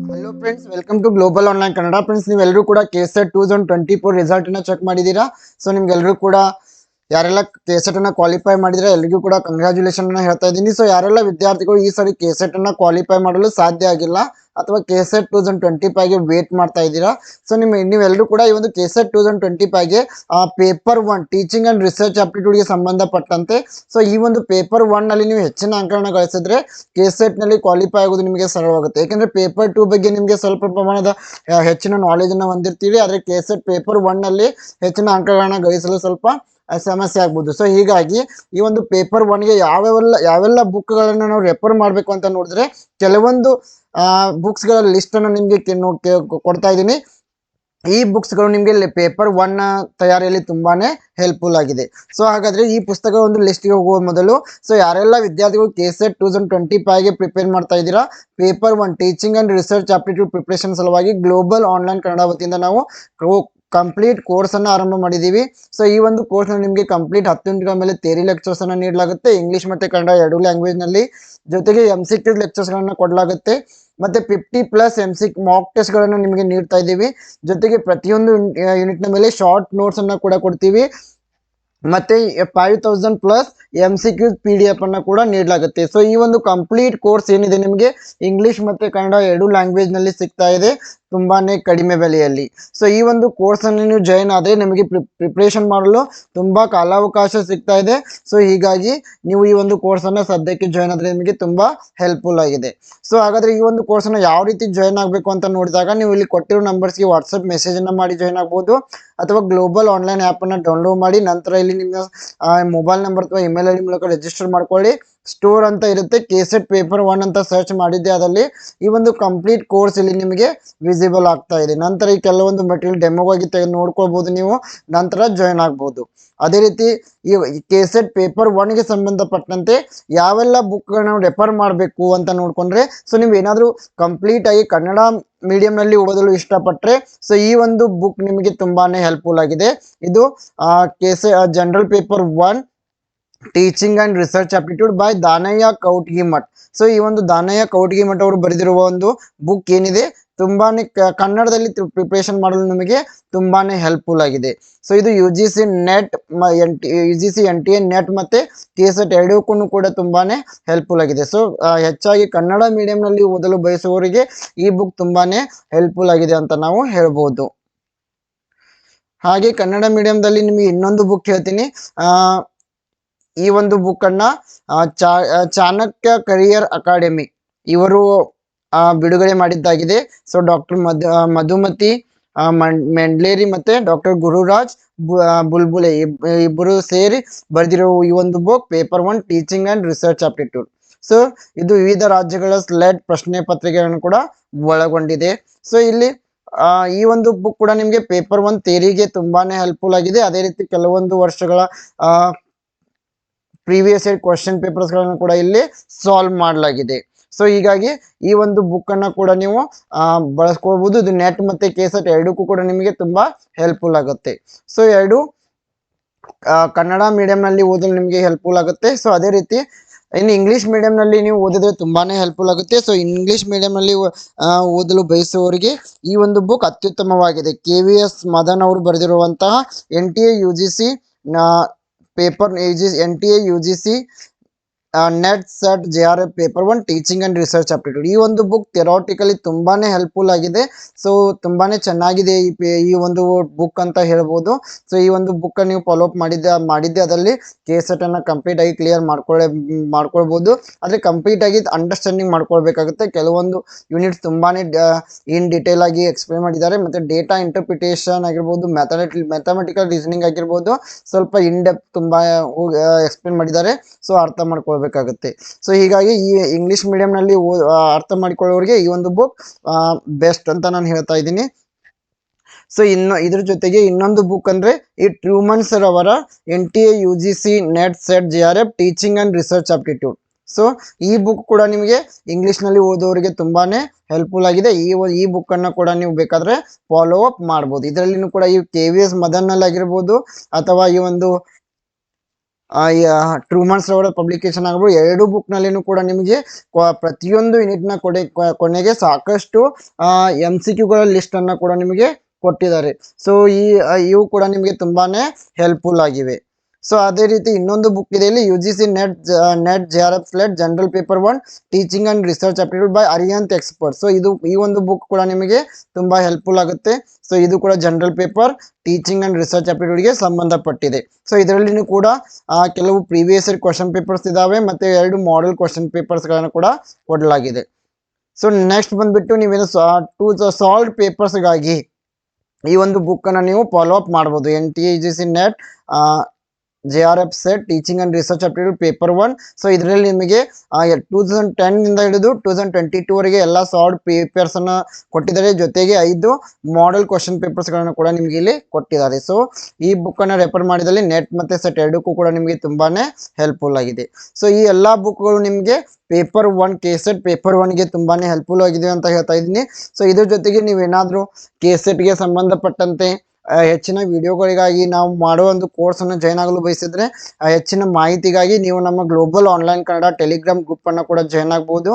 Hello friends welcome to global online Kannada friends ನೀವೆಲ್ಲರೂ ಕೂಡ K SET two thousand twenty four ರಿಸಲ್ಟನ್ನ check ಮಾಡಿದ್ದೀರಾ? So ನಿಮ್ಗೆಲ್ಲರೂ ಕೂಡ ಯಾರೆಲ್ಲ ಕೆ ಅನ್ನ ಕ್ವಾಲಿಫೈ ಮಾಡಿದ್ರೆ ಎಲ್ರಿಗೂ ಕೂಡ ಕಂಗ್ರ್ಯಾಚುಲೇಷನ್ ಹೇಳ್ತಾ ಇದ್ದೀನಿ. ಸೊ ಯಾರೆಲ್ಲ ವಿದ್ಯಾರ್ಥಿಗಳು ಈ ಸರಿ ಕೆ ಅನ್ನ ಕ್ವಾಲಿಫೈ ಮಾಡಲು ಸಾಧ್ಯ ಆಗಿಲ್ಲ ಅಥವಾ ಕೆಸೆಟ್ ಟೂ ತೌಸಂಡ್ ಟ್ವೆಂಟಿ ಫೈವ್ಗೆ ವೇಟ್ ಮಾಡ್ತಾ ಇದ್ದೀರಾ? ಸೊ ನಿಮ್ಮ ನೀವೆಲ್ಲರೂ ಕೂಡ ಈ ಒಂದು KSET two thousand twenty ಫೈವ್ಗೆ paper one teaching and research ಆಪ್ಟಿಟ್ಯೂಡ್ಗೆ ಸಂಬಂಧಪಟ್ಟಂತೆ ಸೊ ಈ ಒಂದು ಪೇಪರ್ ಒನ್ನಲ್ಲಿ ನೀವು ಹೆಚ್ಚಿನ ಅಂಕಗಳನ್ನ ಗಳಿಸಿದ್ರೆ ಕೆ ಸೆಟ್ನಲ್ಲಿ ಕ್ವಾಲಿಫೈ ಆಗೋದು ನಿಮಗೆ ಸರಳವಾಗುತ್ತೆ. ಏಕೆಂದರೆ ಪೇಪರ್ ಟೂ ಬಗ್ಗೆ ನಿಮಗೆ ಸ್ವಲ್ಪ ಪ್ರಮಾಣದ ಹೆಚ್ಚಿನ ನಾಲೆಜನ್ನು ಹೊಂದಿರ್ತೀವಿ ಆದರೆ ಕೆ ಸೆಟ್ ಪೇಪರ್ ಒನ್ನಲ್ಲಿ ಹೆಚ್ಚಿನ ಅಂಕಗಳನ್ನ ಗಳಿಸಲು ಸ್ವಲ್ಪ ಸಮಸ್ಯೆ ಆಗ್ಬೋದು. ಸೊ ಹೀಗಾಗಿ ಈ ಒಂದು ಪೇಪರ್ ಒನ್ಗೆ ಯಾವ್ಯಾವೆಲ್ಲ, ಯಾವೆಲ್ಲ ಬುಕ್ಗಳನ್ನು ನಾವು ರೆಫರ್ ಮಾಡಬೇಕು ಅಂತ ನೋಡಿದ್ರೆ ಕೆಲವೊಂದು ಬುಕ್ಸ್ಗಳ ಲಿಸ್ಟನ್ನು ನಿಮಗೆ ಕೊಡ್ತಾ ಇದ್ದೀನಿ. ಈ ಬುಕ್ಸ್ಗಳು ನಿಮಗೆ ಪೇಪರ್ ಒನ್ ತಯಾರಿಯಲ್ಲಿ ತುಂಬಾನೇ ಹೆಲ್ಪ್ಫುಲ್ ಆಗಿದೆ. ಸೊ ಹಾಗಾದ್ರೆ ಈ ಪುಸ್ತಕ ಒಂದು ಲಿಸ್ಟ್ಗೆ ಹೋಗುವ ಮೊದಲು ಸೊ ಯಾರೆಲ್ಲ ವಿದ್ಯಾರ್ಥಿಗಳು K set two thousand twenty ಫೈವ್ಗೆ prepare ಮಾಡ್ತಾ ಇದ್ದೀರಾ paper one teaching and research aptitude preparation ಸಲುವಾಗಿ ಗ್ಲೋಬಲ್ ಆನ್ಲೈನ್ ಕನ್ನಡ ವತಿಯಿಂದ ನಾವು ಕಂಪ್ಲೀಟ್ ಕೋರ್ಸ್ ಅನ್ನ ಆರಂಭ ಮಾಡಿದ್ದೀವಿ ಸೊ ಈ ಒಂದು ಕೋರ್ಸ್ ನಿಮಗೆ ಕಂಪ್ಲೀಟ್ ಹತ್ತು ನಿಮಿಷಗಳ ಮೇಲೆ ತೇರಿ ಲೆಕ್ಚರ್ಸ್ ಅನ್ನ ನೀಡಲಾಗುತ್ತೆ. ಇಂಗ್ಲಿಷ್ ಮತ್ತೆ ಕನ್ನಡ ಎರಡು ಲ್ಯಾಂಗ್ವೇಜ್ನಲ್ಲಿ. ಜೊತೆಗೆ ಎಂ ಸಿ ಕ್ಯೂ ಲೆಕ್ಚರ್ಸ್ ಗಳನ್ನ ಕೊಡಲಾಗುತ್ತೆ. ಮತ್ತೆ fifty plus M C mock test ಗಳನ್ನ ನಿಮಗೆ ನೀಡ್ತಾ ಇದ್ದೀವಿ. ಜೊತೆಗೆ ಪ್ರತಿಯೊಂದು ಯೂನಿಟ್ನ ಮೇಲೆ ಶಾರ್ಟ್ ನೋಟ್ಸ್ ಅನ್ನ ಕೂಡ ಕೊಡ್ತೀವಿ. ಮತ್ತೆ five thousand plus M C Q P D F ಅನ್ನ ಕೂಡ ನೀಡಲಾಗುತ್ತೆ. ಸೊ ಈ ಒಂದು ಕಂಪ್ಲೀಟ್ ಕೋರ್ಸ್ ಏನಿದೆ ನಿಮಗೆ? ಇಂಗ್ಲಿಷ್ ಮತ್ತೆ ಕನ್ನಡ ಎರಡು ಲ್ಯಾಂಗ್ವೇಜ್ನಲ್ಲಿ ಸಿಗ್ತಾ ಇದೆ. ತುಂಬಾನೇ ಕಡಿಮೆ ಬೆಲೆಯಲ್ಲಿ. ಸೊ ಈ ಒಂದು ಕೋರ್ಸ್ ಅನ್ನು ನೀವು ಜಾಯಿನ್ ಆದರೆ ನಿಮಗೆ ಪ್ರಿಪ್ರೇಷನ್ ಮಾಡಲು ತುಂಬಾ ಕಾಲಾವಕಾಶ ಸಿಗ್ತಾ ಇದೆ. ಸೊ ಹೀಗಾಗಿ ನೀವು ಈ ಒಂದು ಕೋರ್ಸ್ ಅನ್ನ ಸದ್ಯಕ್ಕೆ ಜಾಯಿನ್ ಆದರೆ ನಿಮಗೆ ತುಂಬಾ ಹೆಲ್ಪ್ಫುಲ್ ಆಗಿದೆ. ಸೊ ಹಾಗಾದ್ರೆ ಈ ಒಂದು ಕೋರ್ಸ್ ಅನ್ನ ಯಾವ ರೀತಿ ಜಾಯಿನ್ ಆಗಬೇಕು ಅಂತ ನೋಡಿದಾಗ ನೀವು ಇಲ್ಲಿ ಕೊಟ್ಟಿರೋ ನಂಬರ್ಸ್ಗೆ ವಾಟ್ಸಪ್ ಮೆಸೇಜ್ ಅನ್ನ ಮಾಡಿ ಜಾಯಿನ್ ಆಗ್ಬೋದು. ಅಥವಾ ಗ್ಲೋಬಲ್ ಆನ್ಲೈನ್ ಆಪ್ ಅನ್ನ ಡೌನ್ಲೋಡ್ ಮಾಡಿ ನಂತರ ಇಲ್ಲಿ ನಿಮ್ಮ ಮೊಬೈಲ್ ನಂಬರ್ ಅಥವಾ ಇಮೇಲ್ ಐ ಡಿ ಮೂಲಕ ರಿಜಿಸ್ಟರ್ ಮಾಡ್ಕೊಳ್ಳಿ. ಸ್ಟೋರ್ ಅಂತ ಇರುತ್ತೆ. ಕೆಸೆಟ್ ಪೇಪರ್ ಒನ್ ಅಂತ ಸರ್ಚ್ ಮಾಡಿದ್ದೆ. ಅದರಲ್ಲಿ ಈ ಒಂದು ಕಂಪ್ಲೀಟ್ ಕೋರ್ಸ್ ಇಲ್ಲಿ ನಿಮಗೆ ವಿಸಿಬಲ್ ಆಗ್ತಾ ಇದೆ. ನಂತರ ಈ ಕೆಲವೊಂದು ಮೆಟೀರಿಯಲ್ ಡೆಮೋಗಾಗಿ ತೆಗೆದು ನೋಡ್ಕೋಬಹುದು ನೀವು. ನಂತರ ಜಾಯಿನ್ ಆಗ್ಬೋದು. ಅದೇ ರೀತಿ ಈ ಕೆಸೆಟ್ ಪೇಪರ್ ಒನ್ಗೆ ಸಂಬಂಧಪಟ್ಟಂತೆ ಯಾವೆಲ್ಲ ಬುಕ್ಗಳನ್ನ ರೆಫರ್ ಮಾಡಬೇಕು ಅಂತ ನೋಡ್ಕೊಂಡ್ರೆ ಸೊ ನೀವು ಏನಾದರೂ ಕಂಪ್ಲೀಟ್ ಆಗಿ ಕನ್ನಡ ಮೀಡಿಯಂನಲ್ಲಿ ಓದಲು ಇಷ್ಟಪಟ್ಟರೆ ಸೊ ಈ ಒಂದು ಬುಕ್ ನಿಮಗೆ ತುಂಬಾನೇ ಹೆಲ್ಪ್ಫುಲ್ ಆಗಿದೆ. ಇದು KSET general paper one teaching and research aptitude by Danayya Kautgimath so ಈ ಒಂದು ದಾನಯ್ಯ ಕೌಟ್ಗಿ ಮಠ್ ಅವರು ಬರೆದಿರುವ ಒಂದು ಬುಕ್ ಏನಿದೆ, ತುಂಬಾನೇ ಕನ್ನಡದಲ್ಲಿ ಪ್ರಿಪ್ರೇಷನ್ ಮಾಡಲು ನಿಮಗೆ ತುಂಬಾನೇ ಹೆಲ್ಪ್ಫುಲ್ ಆಗಿದೆ. ಸೊ ಇದು U G C net U G C N T A net ಮತ್ತೆ ಕೆ ಎಟ್ ಎರಡಕ್ಕೂ ಕೂಡ ತುಂಬಾನೇ ಹೆಲ್ಪ್ಫುಲ್ ಆಗಿದೆ. ಸೊ ಹೆಚ್ಚಾಗಿ ಕನ್ನಡ ಮೀಡಿಯಂನಲ್ಲಿ ಓದಲು ಬಯಸುವವರಿಗೆ ಈ ಬುಕ್ ತುಂಬಾನೇ ಹೆಲ್ಪ್ಫುಲ್ ಆಗಿದೆ ಅಂತ ನಾವು ಹೇಳ್ಬೋದು. ಹಾಗೆ ಕನ್ನಡ ಮೀಡಿಯಂದಲ್ಲಿ ನಿಮಗೆ ಇನ್ನೊಂದು ಬುಕ್ ಹೇಳ್ತೀನಿ. ಈ ಒಂದು ಬುಕ್ ಅನ್ನ ಚಾಣಕ್ಯ ಕರಿಯರ್ ಅಕಾಡೆಮಿ ಇವರು ಬಿಡುಗಡೆ ಮಾಡಿದ್ದಾಗಿದೆ. ಸೊ ಡಾಕ್ಟರ್ ಮಧು ಮಧುಮತಿ ಮೆಂಡ್ಲೇರಿ ಮತ್ತೆ ಡಾಕ್ಟರ್ ಗುರುರಾಜ್ ಬುಲ್ಬುಲೆ ಇಬ್- ಇಬ್ಬರು ಸೇರಿ ಬರೆದಿರೋ ಈ ಒಂದು book paper one teaching and research aptitude so ಇದು ವಿವಿಧ ರಾಜ್ಯಗಳ ಸ್ಲೆಡ್ ಪ್ರಶ್ನೆ ಪತ್ರಿಕೆಗಳನ್ನು ಕೂಡ ಒಳಗೊಂಡಿದೆ. ಸೊ ಇಲ್ಲಿ ಈ ಒಂದು ಬುಕ್ ಕೂಡ ನಿಮಗೆ ಪೇಪರ್ ಒನ್ ತೇರಿಗೆ ತುಂಬಾನೇ ಹೆಲ್ಪ್ಫುಲ್ ಆಗಿದೆ. ಅದೇ ರೀತಿ ಕೆಲವೊಂದು ವರ್ಷಗಳ ಪ್ರೀವಿಯಸ್ ಇಯರ್ ಕ್ವಶನ್ ಪೇಪರ್ಸ್ಗಳನ್ನು ಕೂಡ ಇಲ್ಲಿ ಸಾಲ್ವ್ ಮಾಡಲಾಗಿದೆ. ಸೊ ಹೀಗಾಗಿ ಈ ಒಂದು ಬುಕ್ ಅನ್ನ ಕೂಡ ನೀವು ಬಳಸ್ಕೊಳ್ಬಹುದು. ಇದು ನೆಟ್ ಮತ್ತೆ ಕೇಸೆಟ್ ಎರಡಕ್ಕೂ ಕೂಡ ನಿಮಗೆ ತುಂಬಾ ಹೆಲ್ಪ್ಫುಲ್ ಆಗುತ್ತೆ. ಸೊ ಎರಡು ಕನ್ನಡ ಮೀಡಿಯಂನಲ್ಲಿ ಓದಲು ನಿಮಗೆ ಹೆಲ್ಪ್ಫುಲ್ ಆಗುತ್ತೆ. ಸೊ ಅದೇ ರೀತಿ, ಇನ್ನು ಇಂಗ್ಲಿಷ್ ಮೀಡಿಯಂನಲ್ಲಿ ನೀವು ಓದಿದ್ರೆ ತುಂಬಾನೇ ಹೆಲ್ಪ್ಫುಲ್ ಆಗುತ್ತೆ. ಸೊ ಇಂಗ್ಲಿಷ್ ಮೀಡಿಯಂನಲ್ಲಿ ಓದಲು ಬಯಸುವವರಿಗೆ ಈ ಒಂದು ಬುಕ್ ಅತ್ಯುತ್ತಮವಾಗಿದೆ. ಕೆ ವಿ ಎಸ್ ಮದನ್ ಅವರು ಬರೆದಿರುವಂತಹ N T A U G C paper U G N T A U G C net set J R F paper one teaching and research aptitude ಈ ಒಂದು book theoretically ತುಂಬಾನೇ helpful ಆಗಿದೆ. So ತುಂಬಾನೇ ಚೆನ್ನಾಗಿದೆ ಈ ಈ ಒಂದು ಬುಕ್ ಅಂತ ಹೇಳ್ಬೋದು. ಸೊ ಈ ಒಂದು ಬುಕ್ ನೀವು ಫಾಲೋ ಅಪ್ ಮಾಡಿದ್ದೆ ಮಾಡಿದ್ದೆ ಅದರಲ್ಲಿ ಕೆ ಸೆಟ್ ಅನ್ನ ಕಂಪ್ಲೀಟ್ ಆಗಿ ಕ್ಲಿಯರ್ ಮಾಡ್ಕೊಳ್ಳೆ ಮಾಡ್ಕೊಳ್ಬೋದು. ಆದರೆ ಕಂಪ್ಲೀಟ್ ಆಗಿ ಅಂಡರ್ಸ್ಟ್ಯಾಂಡಿಂಗ್ ಮಾಡ್ಕೊಳ್ಬೇಕಾಗುತ್ತೆ. ಕೆಲವೊಂದು ಯೂನಿಟ್ಸ್ ತುಂಬಾನೇ ಇನ್ ಡೀಟೇಲ್ ಆಗಿ ಎಕ್ಸ್ಪ್ಲೈನ್ ಮಾಡಿದ್ದಾರೆ. ಮತ್ತೆ ಡೇಟಾ ಇಂಟರ್ಪ್ರಿಟೇಷನ್ ಆಗಿರ್ಬೋದು ಮ್ಯಾಥಮೆಟಿ ಮ್ಯಾಥಮೆಟಿಕಲ್ ರೀಸನಿಂಗ್ ಆಗಿರ್ಬೋದು, ಸ್ವಲ್ಪ ಇನ್ ಡೆಪ್ ತುಂಬಾ ಎಕ್ಸ್ಪ್ಲೇನ್ ಮಾಡಿದ್ದಾರೆ. ಸೊ ಅರ್ಥ ಮಾಡ್ಕೊಳ್ಬೇಕಾಗುತ್ತೆ ಸೊ ಹೀಗಾಗಿ ಈ ಇಂಗ್ಲಿಷ್ ಮೀಡಿಯಂನಲ್ಲಿ ಅರ್ಥ ಮಾಡಿಕೊಳ್ಳೋರಿಗೆ ಈ ಒಂದು ಬುಕ್ ಬೆಸ್ಟ್ ಅಂತ ನಾನು ಹೇಳ್ತಾ ಇದ್ದೀನಿ. ಸೊ ಇನ್ನು ಇದ್ರ ಜೊತೆಗೆ ಇನ್ನೊಂದು ಬುಕ್ ಅಂದ್ರೆ ಈ ಟ್ರೂಮನ್ ಸರ್ ಅವರ N T A U G C net set G R F teaching and research aptitude so ಈ ಬುಕ್ ಕೂಡ ನಿಮಗೆ ಇಂಗ್ಲೀಷ್ನಲ್ಲಿ ಓದೋರಿಗೆ ತುಂಬಾನೇ ಹೆಲ್ಪ್ಫುಲ್ ಆಗಿದೆ. ಈ ಈ ಬುಕ್ ಅನ್ನ ಕೂಡ ನೀವು ಬೇಕಾದರೆ ಫಾಲೋ ಅಪ್ ಮಾಡ್ಬೋದು. ಇದರಲ್ಲಿನೂ ಕೂಡ ಈ ಕೆ ವಿ ಎಸ್ ಮದನ್ನಲ್ಲಿ ಆಗಿರ್ಬೋದು ಅಥವಾ ಈ ಒಂದು ಟ್ರೂ ಮಂತ್ಸ್ ಅವರ ಪಬ್ಲಿಕೇಶನ್ ಆಗ್ಬೋದು ಎರಡು ಬುಕ್ನಲ್ಲಿ ಕೂಡ ನಿಮಗೆ ಪ್ರತಿಯೊಂದು ಪ್ರತಿಯೊಂದು ಯೂನಿಟ್ನ ಕೊಡೆ ಕೊನೆಗೆ ಸಾಕಷ್ಟು ಎಂ ಸಿ ಕ್ಯೂಗಳ ಅನ್ನ ಕೂಡ ನಿಮಗೆ ಕೊಟ್ಟಿದ್ದಾರೆ. ಸೊ ಈ ಇವು ಕೂಡ ನಿಮಗೆ ತುಂಬಾನೇ ಹೆಲ್ಪ್ಫುಲ್ ಆಗಿವೆ. ಸೊ ಅದೇ ರೀತಿ ಇನ್ನೊಂದು ಬುಕ್ ಇದೆ ಇಲ್ಲಿ U G C net net J R F SLET general paper one teaching and research aptitude by Arihant expert so ಇದು ಈ ಒಂದು ಬುಕ್ ಕೂಡ ನಿಮಗೆ ತುಂಬಾ ಹೆಲ್ಪ್ಫುಲ್ ಆಗುತ್ತೆ. ಸೊ ಇದು ಕೂಡ general paper teaching and research ಅಪ್ಟಿಟ್ಯೂಡ್ಗೆ ಸಂಬಂಧಪಟ್ಟಿದೆ. ಸೊ ಇದರಲ್ಲಿನೂ ಕೂಡ ಕೆಲವು ಪ್ರೀವಿಯಸ್ ಇಯರ್ ಕ್ವಶನ್ ಪೇಪರ್ಸ್ ಇದಾವೆ ಮತ್ತೆ ಎರಡು ಮಾಡೆಲ್ ಕ್ವಶನ್ ಪೇಪರ್ಸ್ಗಳನ್ನು ಕೂಡ ಕೊಡಲಾಗಿದೆ. ಸೊ ನೆಕ್ಸ್ಟ್ ಬಂದ್ಬಿಟ್ಟು ನೀವೇನು ಟು ಸಾಲ್ವ್ ಪೇಪರ್ಸ್ಗಾಗಿ ಈ ಒಂದು ಬುಕ್ಕನ್ನು ನೀವು ಫಾಲೋ ಅಪ್ ಮಾಡ್ಬೋದು. N T G C net J R F set teaching and research aptitude paper one so ಇದರಲ್ಲಿ ನಿಮಗೆ ಟೂ ತೌಸಂಡ್ ಟೆನ್ನಿಂದ ಹಿಡಿದು ಟೂ ತೌಸಂಡ್ ಟ್ವೆಂಟಿ ಟೂವರೆಗೆ ಎಲ್ಲ ಸಾಲ್ಡ್ ಅನ್ನ ಕೊಟ್ಟಿದ್ದಾರೆ. ಜೊತೆಗೆ ಐದು ಮಾಡೆಲ್ ಕ್ವಶನ್ ಪೇಪರ್ಸ್ಗಳನ್ನು ಕೂಡ ನಿಮಗೆ ಇಲ್ಲಿ ಕೊಟ್ಟಿದ್ದಾರೆ. ಸೊ ಈ ಬುಕ್ಕನ್ನು ರೆಫರ್ ಮಾಡಿದಲ್ಲಿ ನೆಟ್ ಮತ್ತೆ ಸೆಟ್ ಎರಡಕ್ಕೂ ಕೂಡ ನಿಮಗೆ ತುಂಬಾನೇ ಹೆಲ್ಪ್ಫುಲ್ ಆಗಿದೆ. ಸೊ ಈ ಎಲ್ಲ ಬುಕ್ಗಳು ನಿಮಗೆ paper one K set paper ಒನ್ಗೆ ತುಂಬಾನೇ ಹೆಲ್ಪ್ಫುಲ್ ಆಗಿದೆ ಅಂತ ಹೇಳ್ತಾ ಇದ್ದೀನಿ. ಸೊ ಇದ್ರ ಜೊತೆಗೆ ನೀವೇನಾದರೂ ಕೆ ಸೆಟ್ಗೆ ಸಂಬಂಧಪಟ್ಟಂತೆ ಹೆಚ್ಚಿನ ವಿಡಿಯೋಗಳಿಗಾಗಿ ನಾವು ಮಾಡುವ ಒಂದು ಕೋರ್ಸನ್ನು ಜಾಯ್ನ್ ಆಗಲು ಬಯಸಿದ್ರೆ ಹೆಚ್ಚಿನ ಮಾಹಿತಿಗಾಗಿ ನೀವು ನಮ್ಮ ಗ್ಲೋಬಲ್ ಆನ್ಲೈನ್ ಕನ್ನಡ ಟೆಲಿಗ್ರಾಮ್ ಗ್ರೂಪನ್ನು ಕೂಡ ಜಾಯ್ನ್ ಆಗ್ಬೋದು.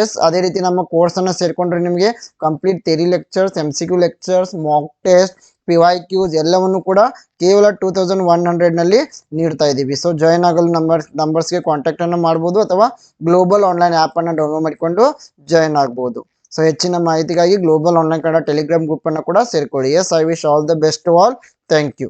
ಎಸ್ ಅದೇ ರೀತಿ ನಮ್ಮ ಕೋರ್ಸನ್ನು ಸೇರಿಕೊಂಡ್ರೆ ನಿಮಗೆ complete theory lectures M C lectures mock test P Y Qs ಎಲ್ಲವನ್ನು ಕೂಡ ಕೇವಲ ಟೂ ತೌಸಂಡ್ ಒನ್ ಹಂಡ್ರೆಡ್ನಲ್ಲಿ ನೀಡ್ತಾ ಇದ್ದೀವಿ. ಸೊ ಜಾಯ್ನ್ ಆಗಲು ನಂಬರ್ ನಂಬರ್ಸ್ಗೆ ಕಾಂಟ್ಯಾಕ್ಟನ್ನು ಮಾಡ್ಬೋದು ಅಥವಾ ಗ್ಲೋಬಲ್ ಆನ್ಲೈನ್ ಆ್ಯಪನ್ನು ಡೌನ್ಲೋಡ್ ಮಾಡಿಕೊಂಡು ಜಾಯ್ನ್ ಆಗ್ಬೋದು. ಸೊ ಹೆಚ್ಚಿನ ಮಾಹಿತಿಗಾಗಿ ಗ್ಲೋಬಲ್ ಆನ್ಲೈನ್ ಕನ್ನಡ ಟೆಲಿಗ್ರಾಮ್ ಗ್ರೂಪನ್ನು ಕೂಡ ಸೇರ್ಕೊಳ್ಳಿ as I wish all the best all thank you